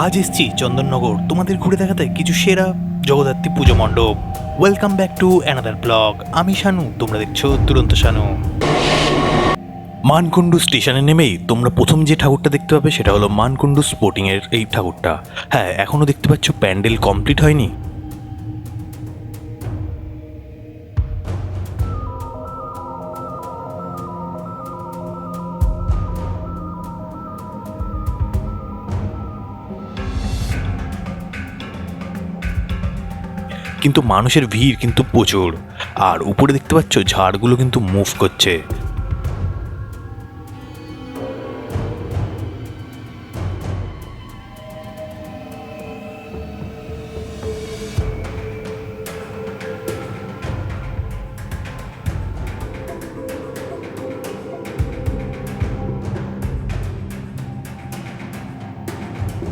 আজ এসছি চন্দননগর। তোমাদের ঘুরে দেখাতে কিছু সেরা জগদ্ধাত্রী পুজো মণ্ডপ। Welcome back to another blog আমি শানু, তোমরা দেখছ দুরন্ত শানু। মানকুণ্ডু স্টেশনে নেমেই তোমরা প্রথম যে ঠাকুরটা দেখতে পাবে সেটা হলো মানকুণ্ডু স্পোর্টিংয়ের এই ঠাকুরটা। হ্যাঁ এখনও দেখতে পাচ্ছ প্যান্ডেল কমপ্লিট হয়নি। কিন্তু মানুষের ভিড় কিন্তু প্রচুর। আর উপরে দেখতে পাচ্ছ ঝাড়গুলো কিন্তু মুভ করছে।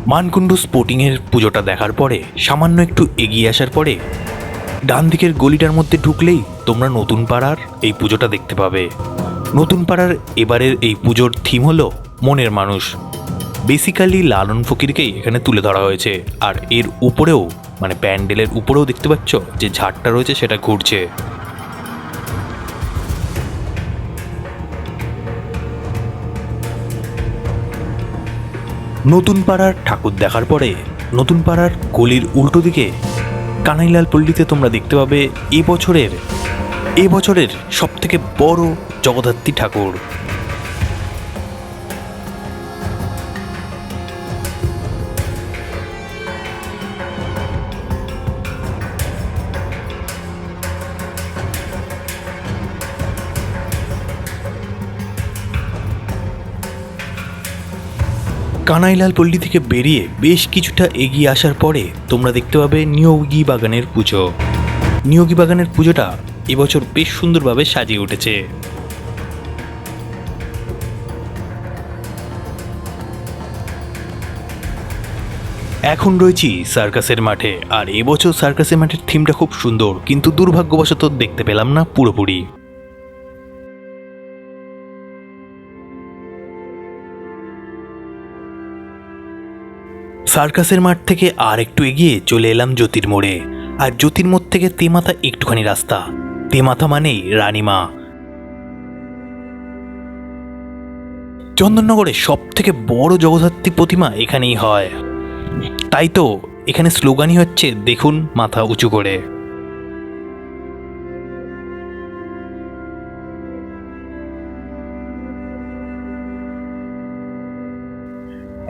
মানকুণ্ডু স্পোর্টিংয়ের পুজোটা দেখার পরে সামান্য একটু এগিয়ে আসার পরে ডান দিকের গলিটার মধ্যে ঢুকলেই তোমরা নতুন পাড়ার এই পুজোটা দেখতে পাবে। নতুন পাড়ার এবারের এই পুজোর থিম হলো মনের মানুষ। বেসিক্যালি লালন ফকিরকেই এখানে তুলে ধরা হয়েছে। আর এর উপরেও মানে প্যান্ডেলের উপরেও দেখতে পাচ্ছ যে ঝাড়টা রয়েছে সেটা ঘুরছে। নতুন পাড়ার ঠাকুর দেখার পরে নতুন পাড়ার গলির উল্টো দিকে কানাইলাল পল্লীতে তোমরা দেখতে পাবে এ বছরের এ বছরের সব থেকে বড় জগদ্ধাত্রী ঠাকুর। কানাইলাল পল্লী থেকে বেরিয়ে বেশ কিছুটা এগিয়ে আসার পরে তোমরা দেখতে পাবে নিয়োগী বাগানের পুজো। নিয়োগী বাগানের পুজোটা এবছর বেশ সুন্দরভাবে সাজিয়ে উঠেছে। এখন রয়েছি সার্কাসের মাঠে, আর এবছর সার্কাসের মাঠের থিমটা খুব সুন্দর, কিন্তু দুর্ভাগ্যবশত দেখতে পেলাম না পুরোপুরি। সার্কাসের মাঠ থেকে আর একটু এগিয়ে চলে এলাম জ্যোতির মোড়ে। আর জ্যোতির মোড় থেকে তেমাথা একটুখানি রাস্তা। তেমাথা মানেই রানীমা। চন্দননগরের সব থেকে বড় জগদ্ধাত্রী প্রতিমা এখানেই হয়। তাই তো এখানে স্লোগানই হচ্ছে, দেখুন মাথা উঁচু করে।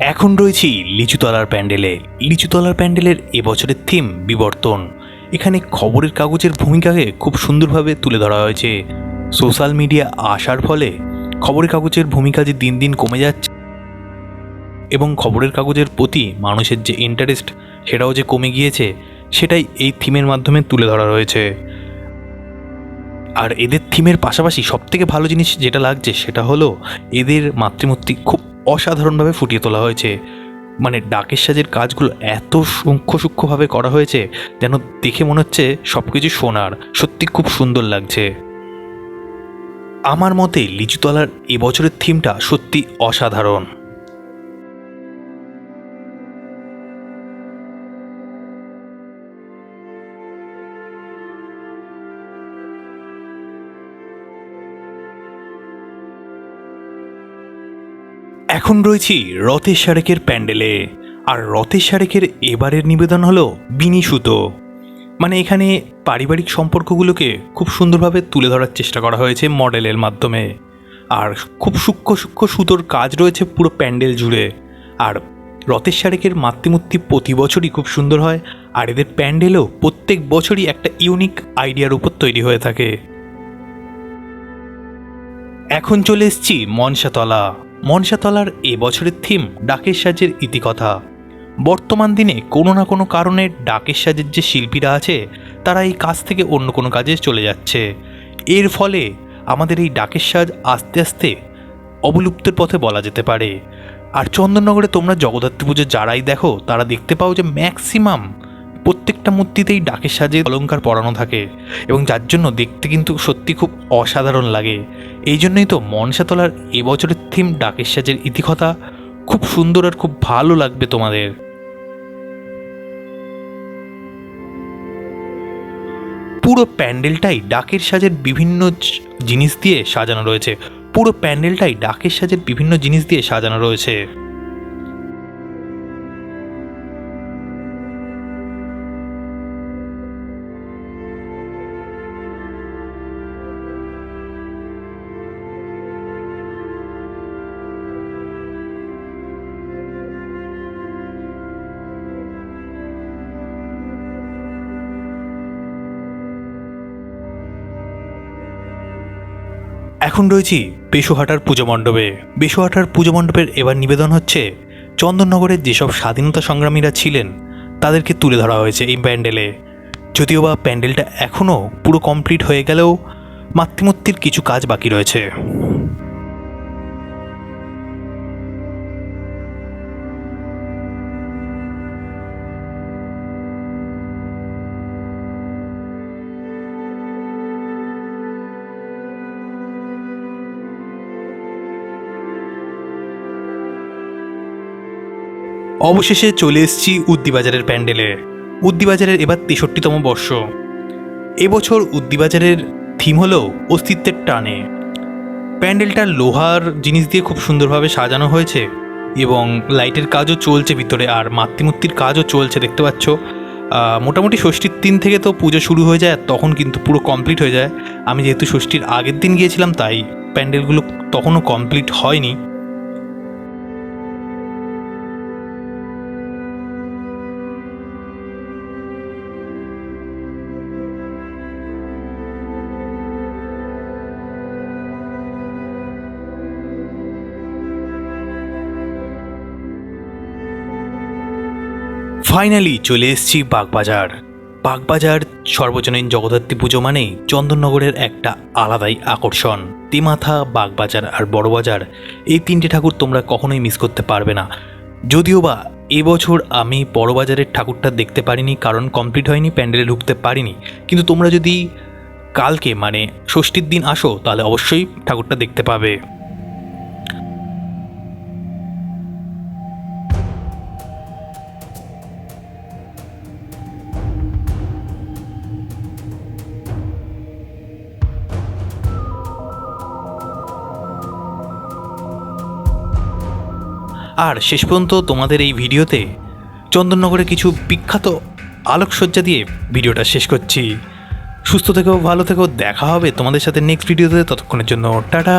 এখন রয়েছি লিচুতলার প্যান্ডেলে। লিচুতলার প্যান্ডেলের এবছরের থিম বিবর্তন। এখানে খবরের কাগজের ভূমিকাকে খুব সুন্দরভাবে তুলে ধরা হয়েছে। সোশ্যাল মিডিয়া আসার ফলে খবরের কাগজের ভূমিকা যে দিন দিন কমে যাচ্ছে এবং খবরের কাগজের প্রতি মানুষের যে ইন্টারেস্ট সেটাও যে কমে গিয়েছে, সেটাই এই থিমের মাধ্যমে তুলে ধরা রয়েছে আর এদের থিমের পাশাপাশি সবথেকে ভালো জিনিস যেটা লাগছে সেটা হলো এদের মাতৃমূর্তি খুব অসাধারণভাবে ফুটিয়ে তোলা হয়েছে। মানে ডাকের সাজের কাজগুলো এত সূক্ষ্ম সূক্ষ্মভাবে করা হয়েছে যেন দেখে মনে হচ্ছে সব কিছু সোনার। সত্যি খুব সুন্দর লাগছে। আমার মতে লিচুতলার এবছরের থিমটা সত্যি অসাধারণ। এখন রয়েছি রথের শারেকের প্যান্ডেলে। আর রথের শারেকের এবারের নিবেদন হলো বিনি সুতো। মানে এখানে পারিবারিক সম্পর্কগুলোকে খুব সুন্দরভাবে তুলে ধরার চেষ্টা করা হয়েছে মডেলের মাধ্যমে। আর খুব সূক্ষ্ম সূক্ষ্ম সুতোর কাজ রয়েছে পুরো প্যান্ডেল জুড়ে। আর রথের শারেকের মাতৃমূর্তি প্রতি বছরই খুব সুন্দর হয়, আর এদের প্যান্ডেলও প্রত্যেক বছরই একটা ইউনিক আইডিয়ার উপর তৈরি হয়ে থাকে। এখন চলে এসছি মনসাতলা। মনসাতলার এ বছরের থিম ডাকের সাজের ইতিকথা। বর্তমান দিনে কোনো না কোনো কারণে ডাকের সাজের যে শিল্পীরা আছে, তারা এই কাজ থেকে অন্য কোনো কাজে চলে যাচ্ছে। এর ফলে আমাদের এই ডাকের সাজ আস্তে আস্তে অবলুপ্তের পথে বলা যেতে পারে। আর চন্দননগরে তোমরা জগদ্ধাত্রী পুজো যারাই দেখো, তারা দেখতে পাও যে ম্যাক্সিমাম প্রত্যেকটা মূর্তিতেই ডাকের সাজে অলঙ্কার পরানো থাকে এবং যার জন্য দেখতে কিন্তু সত্যি খুব অসাধারণ লাগে। এই জন্যই তো মনসাতলার এবছরের থিম ডাকের সাজের ইতিকথা খুব সুন্দর আর খুব ভালো লাগবে তোমাদের। পুরো প্যান্ডেলটাই ডাকের সাজের বিভিন্ন জিনিস দিয়ে সাজানো রয়েছে। পুরো প্যান্ডেলটাই ডাকের সাজের বিভিন্ন জিনিস দিয়ে সাজানো রয়েছে। এখন রয়েছি বেশুহাটার পুজো মণ্ডপে। বেশুহাটার পুজো মণ্ডপের এবার নিবেদন হচ্ছে, চন্দননগরের যেসব স্বাধীনতা সংগ্রামীরা ছিলেন, তাদেরকে তুলে ধরা হয়েছে এই প্যান্ডেলে। যদিও বা প্যান্ডেলটা এখনও পুরো কমপ্লিট হয়ে গেলেও মাতৃমূর্তির কিছু কাজ বাকি রয়েছে। অবশেষে চলে এসেছি উদ্দিবাজারের প্যান্ডেলে। উদ্দিবাজারের এবার তেষট্টিতম বর্ষ। এবছর উদ্দিবাজারের থিম হলো অস্তিত্বের টানে। প্যান্ডেলটা লোহার জিনিস দিয়ে খুব সুন্দরভাবে সাজানো হয়েছে এবং লাইটের কাজও চলছে ভিতরে আর মাতৃমূর্তির কাজও চলছে, দেখতে পাচ্ছ। মোটামুটি ষষ্ঠীর দিন থেকে তো পুজো শুরু হয়ে যায় তখন কিন্তু পুরো কমপ্লিট হয়ে যায়। আমি যেহেতু ষষ্ঠীর আগের দিন গিয়েছিলাম, তাই প্যান্ডেলগুলো তখনও কমপ্লিট হয়নি। ফাইনালি চলে এসেছি বাগবাজার। বাগবাজার সর্বজনীন জগদ্ধাত্রী পুজো মানেই চন্দননগরের একটা আলাদাই আকর্ষণ। তেমাথা, বাগবাজার আর বড়বাজার, এই তিনটে ঠাকুর তোমরা কখনোই মিস করতে পারবে না। যদিও বা এবছর আমি বড়বাজারের ঠাকুরটা দেখতে পারিনি, কারণ কমপ্লিট হয়নি, প্যান্ডেলে ঢুকতে পারিনি। কিন্তু তোমরা যদি কালকে মানে ষষ্ঠীর দিন আসো, তাহলে অবশ্যই ঠাকুরটা দেখতে পাবে। আর শেষ পর্যন্ত তোমাদের এই ভিডিওতে চন্দননগরে কিছু বিখ্যাত আলোকসজ্জা দিয়ে ভিডিওটা শেষ করছি। সুস্থ থেকেও ভালো থেকেও দেখা হবে তোমাদের সাথে নেক্সট ভিডিওতে ততক্ষণের জন্য টাটা।